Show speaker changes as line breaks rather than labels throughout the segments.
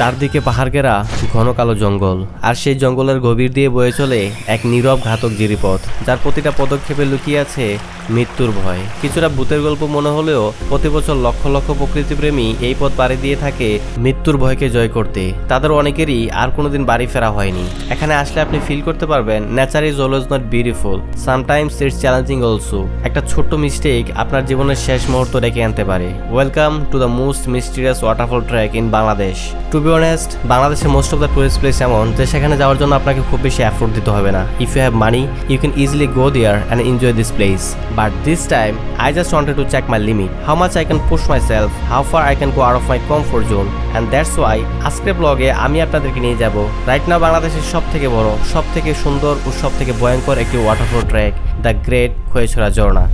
চারদিকে পাহাড় ঘেরা ঘন কালো জঙ্গল, আর সেই জঙ্গলের গভীর দিয়ে বয়ে চলে এক নীরব ঘাতক গিরিপথ যার প্রতিটা পদক্ষেপে লুকিয়ে আছে মৃত্যুর ভয়। কিছুটা ভূতের গল্প মনে হলেও প্রতি বছর লক্ষ লক্ষ প্রকৃতিপ্রেমী এই পথ পাড়ি দিয়ে থাকে মৃত্যুর ভয়কে জয় করতে। তাদের অনেকেরই আর কোনোদিন বাড়ি ফেরা হয়নি। এখানে আসলে আপনি ফিল করতে পারবেন nature is always not beautiful sometimes it's challenging also একটা ছোট্ট মিস্টেক আপনার জীবনের শেষ মুহূর্ত ডেকে আনতে পারে। Welcome to the most mysterious waterfall track in Bangladesh to be honest বাংলাদেশের most of the tourist place এমন যে সেখানে যাওয়ার জন্য আপনাকে খুব বেশি এফোর্ট দিতে হবে না। If you have money you can easily go there and enjoy this place this time I just wanted to check my limit how much I can push myself how far I can go out of my comfort zone and that's why আজকের ব্লগে আমি আপনাদেরকে নিয়ে যাব। Right now বাংলাদেশের সব থেকে বড় সব থেকে সুন্দর ও সব থেকে ভয়ঙ্কর একটি waterfall track the great Khoiyachora ঝর্ণা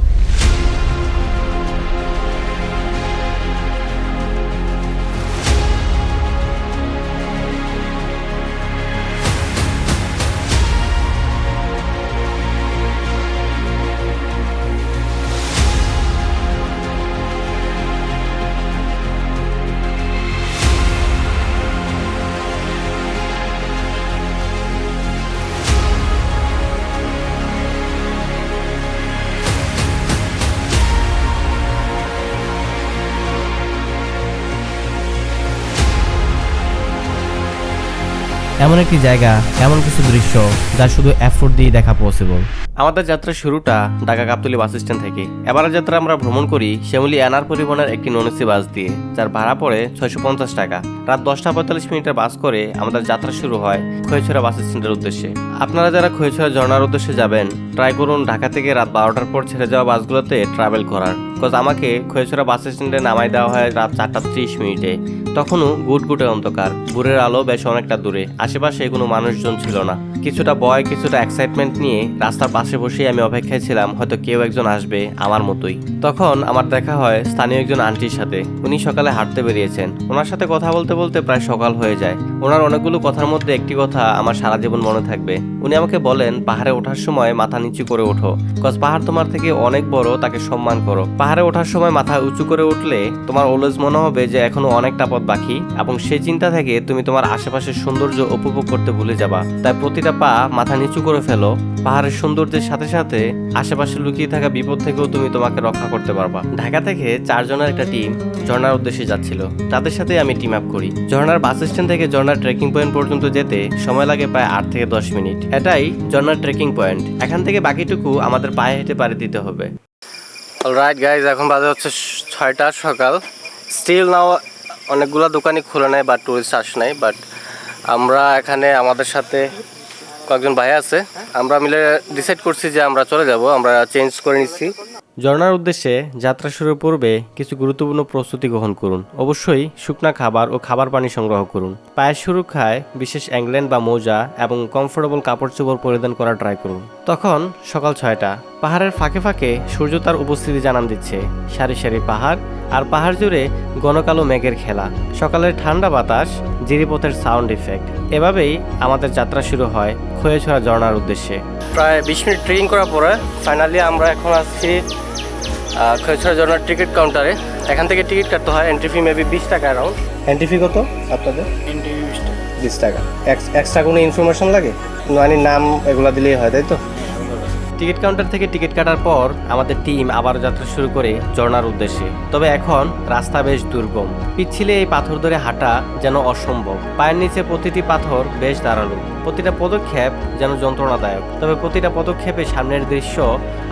এমন একটি জায়গা, এমন কিছু দৃশ্য যা শুধু এফোর্ট দিয়ে দেখা পসিবল আমাদের যাত্রার শুরুটা ঢাকা কাপ্তলি বাস স্ট্যান্ড থেকে। এবারের যাত্রা আমরা ভ্রমণ করি শ্যামলী এনআর পরিবহনের একটি নন এসি বাস দিয়ে, যার ভাড়া পড়ে ছয়শো পঞ্চাশ টাকা। রাত দশটা পঁয়তাল্লিশ মিনিটের বাস করে আমাদের যাত্রা শুরু হয় খৈছড়া বাস স্ট্যান্ডের উদ্দেশ্যে। আপনারা যারা খৈছড়া ঝর্ণার উদ্দেশ্যে যাবেন ট্রাই করুন ঢাকা থেকে রাত বারোটার পর ছেড়ে যাওয়া বাসগুলোতে ট্রাভেল করার। বিকজ আমাকে খৈছড়া বাস স্ট্যান্ডে নামাই দেওয়া হয় রাত চারটা ত্রিশ মিনিটে। তখনও গুটগুটে অন্ধকার। ভোরের আলো বেশ অনেকটা দূরে। আশেপাশে কোনো মানুষজন ছিল না। কিছুটা ভয়, কিছুটা এক্সাইটমেন্ট নিয়ে রাস্তার পাশে বসেই আমি অপেক্ষায় ছিলাম, হয়তো কেউ একজন আসবে আমার মতোই। তখন আমার দেখা হয় স্থানীয় একজন আন্টির সাথে। উনি সকালে হাঁটতে বেরিয়েছেন। ওনার সাথে কথা বলতে বলতে প্রায় সকাল হয়ে যায়। ওনার অনেকগুলো কথার মধ্যে একটি কথা আমার সারা জীবন মনে থাকবে। উনি আমাকে বলেন, পাহাড়ে ওঠার সময় মাথা নিচু করে ওঠো কজ পাহাড় তোমার থেকে অনেক বড়, তাকে সম্মান করো। পাহাড়ে ওঠার সময় মাথা উঁচু করে উঠলে তোমার অলওয়েজ মনে হবে যে এখনও অনেকটা পথ বাকি, এবং সেই চিন্তা থেকে তুমি তোমার আশেপাশের সৌন্দর্য উপভোগ করতে ভুলে যাবা। তাই প্রতিটা পা মাথা নিচু করে ফেলো। পাহাড়ের সৌন্দর্যের সাথে সাথে আশেপাশে লুকিয়ে থাকা বিপদ থেকেও তুমি তোমাকে রক্ষা করতে পারবা। ঢাকা থেকে চারজনের একটা টিম ঝর্ণার উদ্দেশ্যে যাচ্ছিল। তাদের সাথে আমি টিম আপ করি। ঝর্ণার বাস স্ট্যান্ড থেকে ঝর্ণার ট্রেকিং পয়েন্ট পর্যন্ত যেতে সময় লাগে প্রায় আট থেকে দশ মিনিট। এটাই জর্নার ট্রেকিং পয়েন্ট এখান থেকে বাকিটুকু আমাদের পায়ে হেঁটে পাড়ি দিতে হবে। অলরাইট গাইজ এখন বাজে হচ্ছে ছয়টার সকাল। স্টিল নাও অনেকগুলো দোকানই খোলা নেয় বা টুরিস্ট আস নাই বাট আমরা এখানে আমাদের সাথে কয়েকজন ভাই আছে। আমরা মিলে ডিসাইড করছি যে আমরা চলে যাব, আমরা চেঞ্জ করে নিচ্ছি। ঝর্ণার উদ্দেশ্যে যাত্রা শুরুর পূর্বে কিছু গুরুত্বপূর্ণ প্রস্তুতি গ্রহণ করুন। অবশ্যই শুকনা খাবার ও খাবার পানি সংগ্রহ করুন। পায়ের সুরক্ষায় বিশেষ অ্যাংল্যান্ড বা মোজা এবং কমফোর্টেবল কাপড় চোপড় পরিধান করা ট্রাই করুন। তখন সকাল ছয়টা পাহাড়ের ফাঁকে ফাঁকে সূর্য তার উপস্থিতি জানান দিচ্ছে। সারি সারি পাহাড় আর পাহাড় জুড়ে ঘনকালো মেঘের খেলা সকালের ঠান্ডা বাতাস জিরিপথের সাউন্ড ইফেক্ট এভাবেই আমাদের যাত্রা শুরু হয় খয়েছড়া ঝর্ণার উদ্দেশ্যে। প্রায় বিশ মিনিট ট্রেকিং করার পরে ফাইনালি আমরা এখন আসছি খয়েছড়া ঝর্ণার টিকিট কাউন্টারে এখান থেকে টিকিট কাটতে হয় এন্ট্রি ফি মেবি বিশ টাকা অ্যারাউন্ড এন্ট্রি ফি কত আপনাদের? বিশ টাকা। এক্সট্রা কোনো ইনফরমেশন লাগে? মানে নাম এগুলো দিলেই হয় তাই তো? টিকিট কাউন্টার থেকে টিকিট কাটার পর আমাদের টিম আবার যাত্রা শুরু করে ঝর্ণার উদ্দেশ্যে তবে এখন রাস্তা বেশ দুর্গম পিচ্ছিলে এই পাথর ধরে হাঁটা যেন অসম্ভব পায়ের নিচে প্রতিটি পাথর বেশ দাঁড়ালো প্রতিটা পদক্ষেপ যেন যন্ত্রণাদায়ক তবে প্রতিটা পদক্ষেপে সামনের দৃশ্য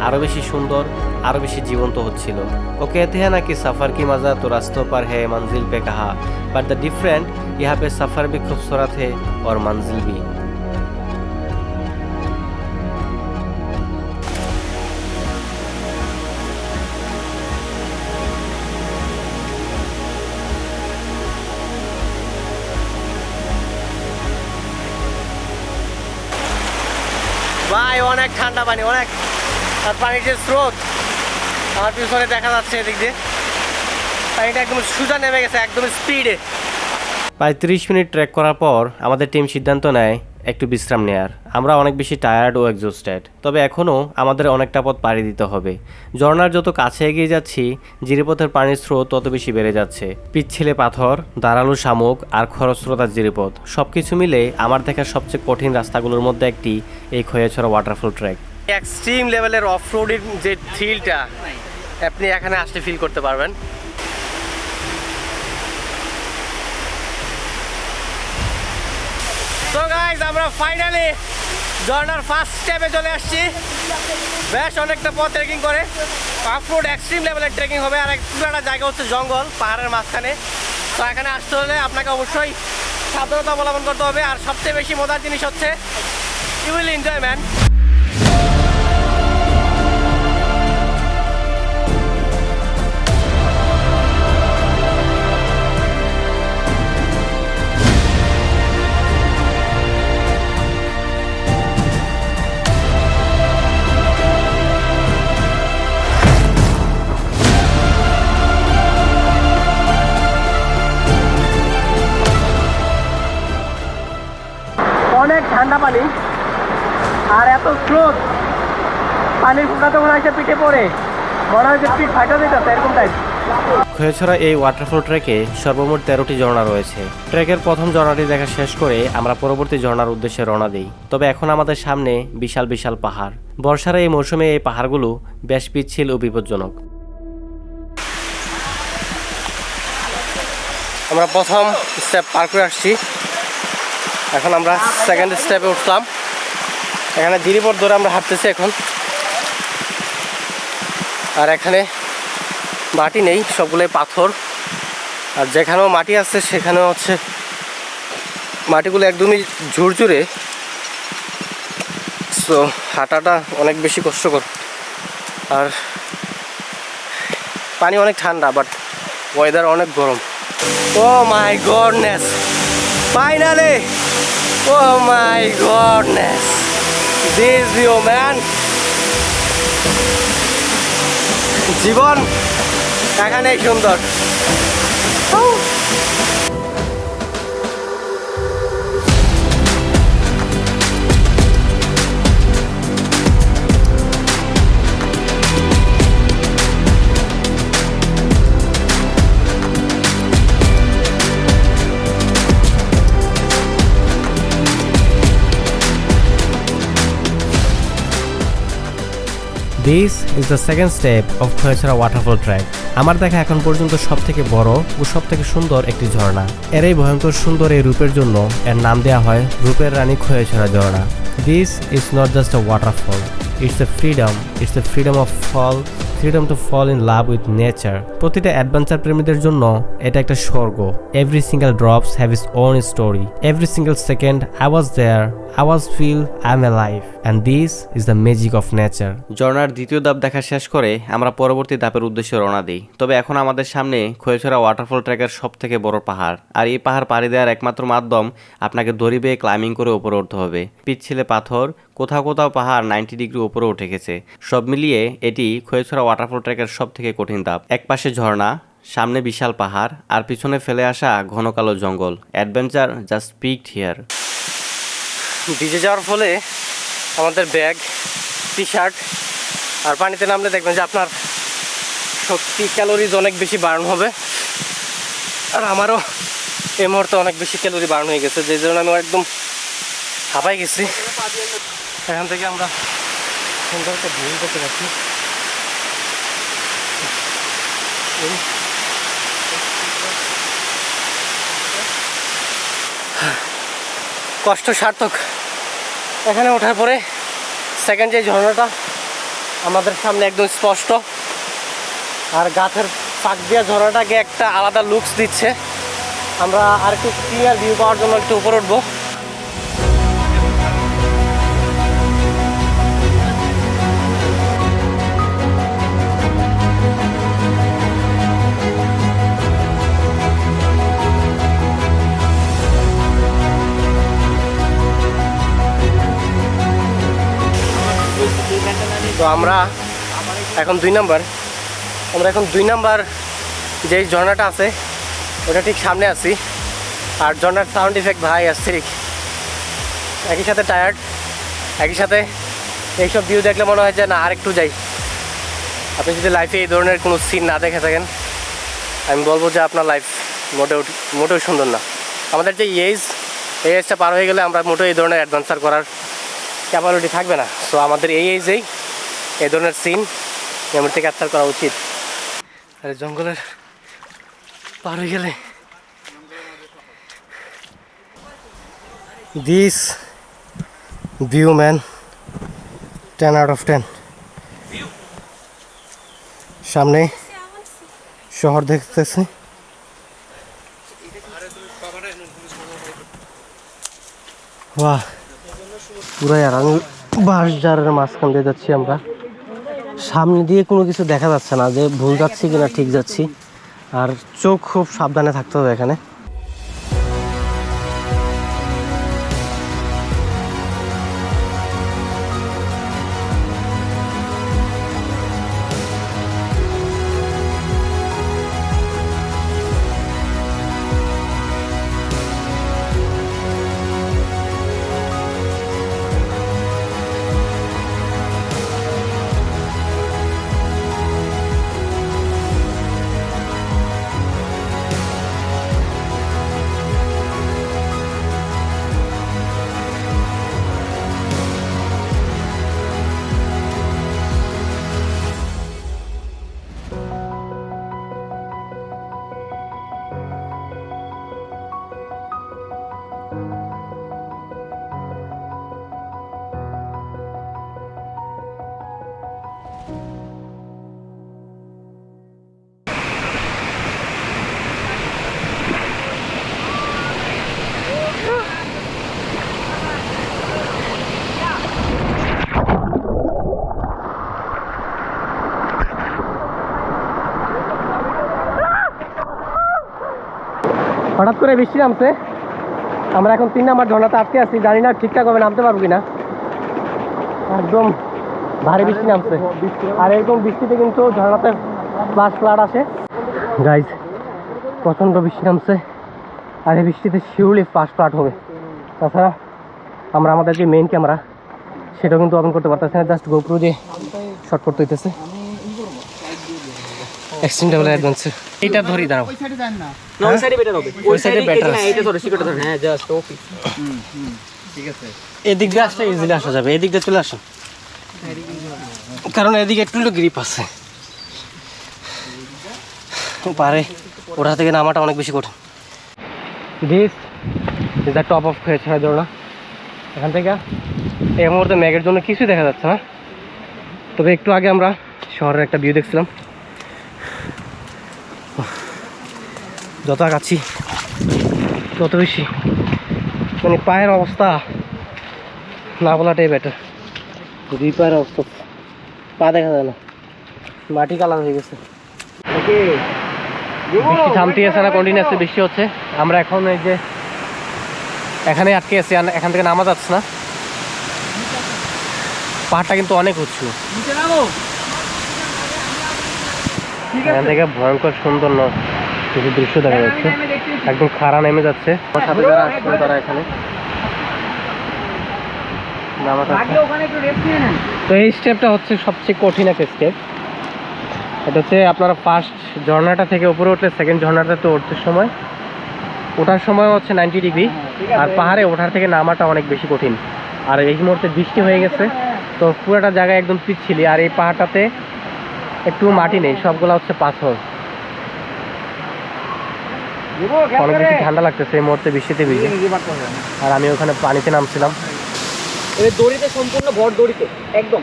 আরো বেশি সুন্দর আরো বেশি জীবন্ত হচ্ছিল ও कहते हैं ना कि सफर की मजा तो रास्तों पर है मंजिल पे कहा बट द डिफरेंट यहाँ पे सफर भी खूबसूरत है और मंजिल भी ঠান্ডা পানি, অনেক। আর পানির যে স্রোত, আমার পিছনে দেখা যাচ্ছে এদিক দিয়ে। পানিটা একদম সোজা নেমে গেছে, একদম স্পিডে প্রায় তিরিশ মিনিট ট্রেক করার পর আমাদের টিম সিদ্ধান্ত নেয় একটু বিশ্রাম নেয়ার। আমরা অনেক বেশি টায়ার্ড ও এক্সোস্টেড তবে এখনও আমাদের অনেকটা পথ পাড়ি দিতে হবে। ঝর্ণার যত কাছে এগিয়ে যাচ্ছি, জিরিপথের পানির স্রোত তত বেশি বেড়ে যাচ্ছে। পিচ্ছিলে পাথর দাঁড়াল শামুক আর খরস্রোতার জিরিপথ সব কিছু মিলে আমার দেখা সবচেয়ে কঠিন রাস্তাগুলোর মধ্যে একটি এই খয়াছড়া ওয়াটারফল ট্র্যাক এক্সট্রিম লেভেলের অফ রোডের যে থ্রিলটা আপনি এখানে আসলে ফিল করতে পারবেন। তো গাইজ আমরা ফাইনালি ঝর্নার ফার্স্ট স্টেপে চলে আসছি। বেশ অনেকটা পথ ট্রেকিং করে। অফ রোড এক্সট্রিম লেভেলের ট্রেকিং হবে। আর একটু একটা জায়গা হচ্ছে জঙ্গল, পাহাড়ের মাঝখানে। তো এখানে আসতে হলে আপনাকে অবশ্যই সাবধানতা অবলম্বন করতে হবে। আর সবচেয়ে বেশি মজার জিনিস হচ্ছে ইউ উইল এনজয় ম্যান স্রোত পানির ফুটাতে মনে হচ্ছে পিঠে পড়ে। মনে হচ্ছে পিঠ ফাটা দিতেছে এরকম টাইপ খয়েছড়া এই ওয়াটারফল ট্রেকে সর্বমোট তেরোটি ঝর্ণা রয়েছে। ট্রেকের প্রথম ঝর্ণাটি দেখা শেষ করে আমরা পরবর্তী ঝর্ণার উদ্দেশ্যে রওনা দিই। তবে এখন আমাদের সামনে বিশাল বিশাল পাহাড়। বর্ষার এই মৌসুমে এই পাহাড়গুলো বেশ পিচ্ছিল ও বিপজ্জনক। আমরা প্রথম স্টেপ পার করে আসছি। এখন আমরা সেকেন্ড স্টেপে উঠলাম। এখানে গিরিপথ ধরে আমরা হাঁটতেছি এখন। আর এখানে মাটি নেই, সবগুলোই পাথর। আর যেখানেও মাটি আছে, সেখানেও হচ্ছে মাটিগুলো একদমই ঝুরঝুরে। সো হাঁটাটা অনেক বেশি কষ্টকর। আর পানি অনেক ঠান্ডা বাট ওয়েদার অনেক গরম। ও my goodness finally oh my goodness view man জীবন এখানেই সুন্দর। This is the second step of Khoiyachora waterfall track আমার দেখা এখন পর্যন্ত সব থেকে বড় ও সব থেকে সুন্দর একটি ঝর্ণা। এর এই ভয়ঙ্কর সুন্দর এই রূপের জন্য এর নাম দেওয়া হয় রূপের রানী খয়েছড়া ঝর্ণা। This is not just a waterfall it's a freedom it's a freedom of fall freedom to fall in love with nature প্রতিটা অ্যাডভেঞ্চার প্রেমীদের জন্য এটা একটা স্বর্গ। Every single drops have is own story every single second I was there I was feel I am a life and this is the magic of nature ঝর্ণার দ্বিতীয় ধাপ দেখা শেষ করে আমরা পরবর্তী ধাপের উদ্দেশ্যে রওনা দিই। তবে এখন আমাদের সামনে খয়েছড়া ওয়াটারফল ট্র্যাকের সব থেকে বড় পাহাড়। আর এই পাহাড় পাড়ি দেওয়ার একমাত্র মাধ্যম আপনাকে দড়ি বেয়ে ক্লাইম্বিং করে উপরে উঠতে হবে। পিচ্ছিলে পাথর কোথাও কোথাও পাহাড় নাইনটি ডিগ্রি উপরে উঠে গেছে সব মিলিয়ে এটি খয়েছড়া ওয়াটারফল ট্র্যাকের সব থেকে কঠিন ধাপ। এক পাশে ঝর্ণা, সামনে বিশাল পাহাড়, আর পিছনে ফেলে আসা ঘন কালো জঙ্গল। Adventure just peaked here. ভিজে যাওয়ার ফলে আমাদের ব্যাগ টি শার্ট আর পানিতে নামলে দেখবেন যে আপনার শক্তি ক্যালোরিজ অনেক বেশি বার্ন হবে। আর আমারও এই মুহূর্তে অনেক বেশি ক্যালোরি বার্ন হয়ে গেছে, যে জন্য আমি একদম হাঁপাই গেছি। এখান থেকে আমরা সুন্দর একটা ভিউ করতে পারছি কষ্ট সার্থক এখানে ওঠার পরে সেকেন্ড যে ঝর্ণাটা, আমাদের সামনে একদম স্পষ্ট। আর গাছের পাক দিয়া ঝর্ণাটাকে একটা আলাদা লুকস দিচ্ছে। আমরা আর একটু ক্লিয়ার ভিউ পাওয়ার জন্য একটু উপরে উঠবো। তো আমরা এখন দুই নাম্বার। আমরা এখন দুই নাম্বার যেই ঝর্ণাটা আছে, ওটা ঠিক সামনে আছি। আর ঝর্ণার সাউন্ড ইফেক্ট ভাই আসছে একই সাথে টায়ার্ড একই সাথে এইসব ভিউ দেখলে মনে হয় যে না আর একটু যাই। আপনি যদি লাইফে এই ধরনের কোনো সিন না দেখে থাকেন, আমি বলব যে আপনার লাইফ মোটেও মোটেও সুন্দর না। আমাদের যে এজ এই এজটা পার হয়ে গেলে আমরা মোটেও এই ধরনের অ্যাডভেঞ্চার করার ক্যাপাবিলিটি থাকবে না। সো আমাদের এই এজেই এই ধরনের সিন মেমোরিতে ক্যাপচার করা উচিত। আর জঙ্গলের পার হয়ে গেলে। This view man ten out of ten সামনে শহর দেখতেছে। বাহ, পুরাই আমি বাঁশ জারের মাঝখান দিয়ে যাচ্ছি আমরা। সামনে দিয়ে কোনো কিছু দেখা যাচ্ছে না যে ভুল যাচ্ছি কিনা, ঠিক যাচ্ছি। আর চোখ খুব সাবধানে থাকতে হবে এখানে। হঠাৎ করে বৃষ্টি নামছে। আমরা এখন তিন নাম্বার ঝর্ণাতে আটকে আছি, জানি না ঠিকঠাক ভাবে নামতে পারব কিনা। একদম ভারী বৃষ্টি নামছে। আর এরকম বৃষ্টিতে কিন্তু ঝর্ণাতে ফ্লাশ ফ্লাড আসে। গাইজ প্রচণ্ড বৃষ্টি নামছে। আর এই বৃষ্টিতে শিউরলি ফ্লাশ ফ্লাড হবে। তাছাড়া আমরা আমাদের যে মেইন ক্যামেরা সেটাও কিন্তু ওপেন করতে পারতেছি না জাস্ট গোপ্রো দিয়ে শর্ট করতে হইতেছে। এক্সট্রিম অ্যাডভেঞ্চার এইটা ধরি দাঁড়াও।
না। ওই সাইডে বেটার হবে।
ওই
হ্যাঁ
আছে।
এটা ধরে ধরে। হ্যাঁ জাস্ট ওকে
এদিক দিয়ে আসলে ইজিলি আসা যাবে। এদিক দিয়ে চলে আসো। কারণ এদিকে একটু গ্রিপ আছে। পারে। ওটা থেকে নামাটা অনেক বেশি কঠিন। This is the top of খেয়েছে না? এখান থেকে এই মুহূর্তে ম্যাগের জন্য কিছুই দেখা যাচ্ছে না। তবে একটু আগে আমরা শহরের একটা ভিউ দেখছিলাম। যত আগাচ্ছি তত বেশি। মানে পায়ের অবস্থা না বলাটাই বেটার দুই পায়ের অবস্থা। পা দেখা যায় না। মাটি কালার হয়ে গেছে। বৃষ্টি থামতে আছে না কন্টিনিউসলি বৃষ্টি হচ্ছে। আমরা এখন এই যে এখানে আটকে আছি এখান থেকে নামা যাচ্ছে না। পাহাড়টা কিন্তু অনেক উঁচু। এখান থেকে ভয়ঙ্কর সুন্দর ন কিছু দৃশ্য দেখা যাচ্ছে। একদম খাড়া নেমে যাচ্ছে। সাথে যারা তারা এখানে। তো এই স্টেপটা হচ্ছে সবচেয়ে কঠিন একটা স্টেপ এটা হচ্ছে আপনারা ফার্স্ট ঝর্ণাটা থেকে উপরে উঠলে সেকেন্ড ঝর্ণাটাতে উঠতে সময়। ওঠার সময় হচ্ছে নাইনটি ডিগ্রি আর পাহাড়ে ওঠার থেকে নামাটা অনেক বেশি কঠিন। আর এই মুহূর্তে বৃষ্টি হয়ে গেছে। তো পুরোটা জায়গায় একদম পিচ্ছিলি। আর এই পাহাড়টাতে একটু মাটি নেই। সবগুলো হচ্ছে পাথর। অনেক বেশি ঠান্ডা লাগতেছে এই মুহূর্তে বৃষ্টিতে ভিজে। আর আমি ওখানে পানিতে নামছিলাম।
এই দড়িতে সম্পূর্ণ ভর দড়িতে একদম।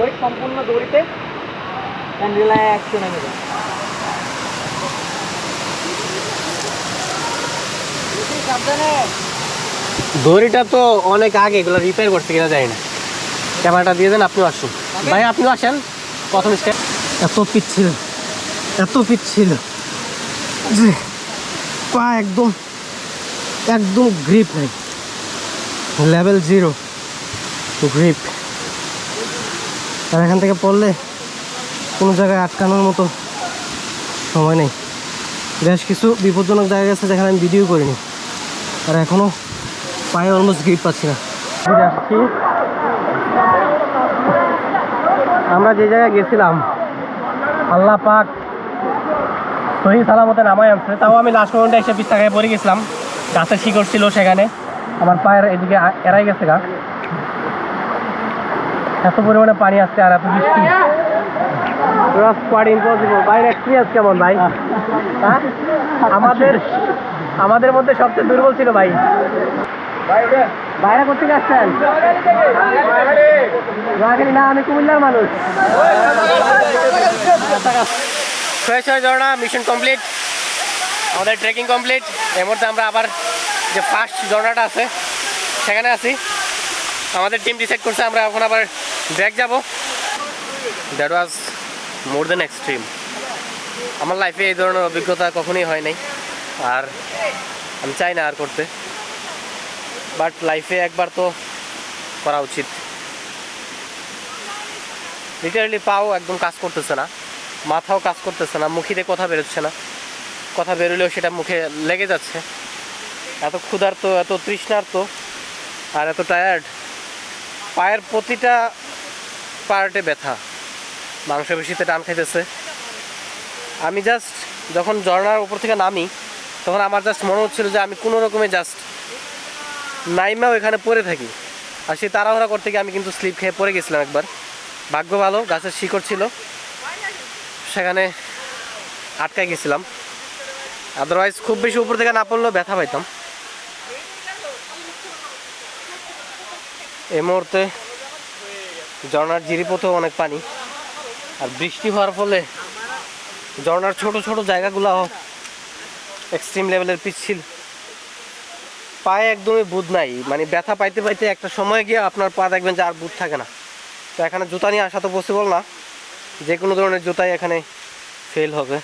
ওই সম্পূর্ণ দড়িতে অ্যান্ড রিল্যাক্স নেমে যাও
দড়িটা তো অনেক আগে এগুলো রিপেয়ার করতে কিনা যায় না। ক্যামেরাটা দিয়ে দেন আপনিও আসুন। ভাই আপনিও আসেন। প্রথম স্টেপ এত পিচ্ছিল। এত পিচ্ছিল। যে পা একদম একদম গ্রিপ নাই। লেভেল জিরো গ্রিপ আর এখান থেকে পড়লে কোনো জায়গায় আটকানোর মতো সময় নেই। বেশ কিছু বিপজ্জনক জায়গা আছে যেখানে আমি ভিডিও করিনি। আর এখনও
পায়ে অলমোস্ট গ্রিপ পাচ্ছি না।
আমরা যে জায়গায় গেছিলাম, আল্লাহ পাক সহি সালামতে নামাই আনছে। তাও আমি লাস্ট মোমেন্টে এসে পিস্তা খায় পড়ে গেছিলাম। গাছের শিকড় ছিল সেখানে। আমার পায়ের এদিকে এড়াই গেছে গা। এত পরিমাণে পানি আসছে আর এত বৃষ্টি। ক্রস কোয়াড ইম্পসিবল বাইরের এক্সপিরিয়েন্স কেমন ভাই? হ্যাঁ? আমাদের আমাদের মধ্যে সবচেয়ে দুর্বল ছিল ভাই। বাইরে করতে আসছেন? না আমি কুমিল্লার মানুষ। ফ্রেশ হয়ে ঝর্ণা মিশন কমপ্লিট আমাদের ট্রেকিং কমপ্লিট এর মধ্যে আমরা আবার যে ফার্স্ট ঝর্ণাটা আছে, সেখানে আছি। আমাদের টিম ডিসাইড করছে, আমরা এখন আবার ব্যাক যাব। That was more then extreme আমার লাইফে এই ধরনের অভিজ্ঞতা কখনোই হয় নাই। আর আমি চাই না আর করতে। বাট লাইফে একবার তো করা উচিত। লিটারালি পাও, একদম কাজ করতেছে না। মাথাও কাজ করতেছে না মুখিতে কথা বেরোচ্ছে না। কথা বেরোলেও সেটা মুখে লেগে যাচ্ছে। এত ক্ষুধার্ত, এত তৃষ্ণার্ত আর এত টায়ার্ড পায়ের প্রতিটা পার্টে ব্যথা। মাংসপেশিতে টান খাইতেছে। আমি জাস্ট যখন ঝর্ণার উপর থেকে নামি, তখন আমার জাস্ট মনে হচ্ছিল যে আমি কোনো রকমে জাস্ট নাইমাও এখানে পড়ে থাকি। আর সেই তাড়াহুড়া করতে গিয়ে আমি কিন্তু স্লিপ খেয়ে পড়ে গেছিলাম একবার। ভাগ্য ভালো, গাছের শিকড় ছিল। সেখানে আটকায় গেছিলাম। আদারওয়াইজ খুব বেশি উপর থেকে না পড়লেও ব্যথা পাইতাম। এই মুহূর্তে ঝর্নার জিরিপথেও অনেক পানি। আর বৃষ্টি হওয়ার ফলে ঝর্নার ছোট ছোট জায়গাগুলো এক্সট্রিম লেভেলের পিচ্ছিল। পায়ে একদমই বুধ নাই। মানে ব্যথা পাইতে পাইতে একটা সময় গিয়ে আপনার পা দেখবেন যে আর বুধ থাকে না। তো এখানে জুতা নিয়ে আসা তো পসিবল না। যে কোনো ধরনের জুতাই এখানে ফেল হবে।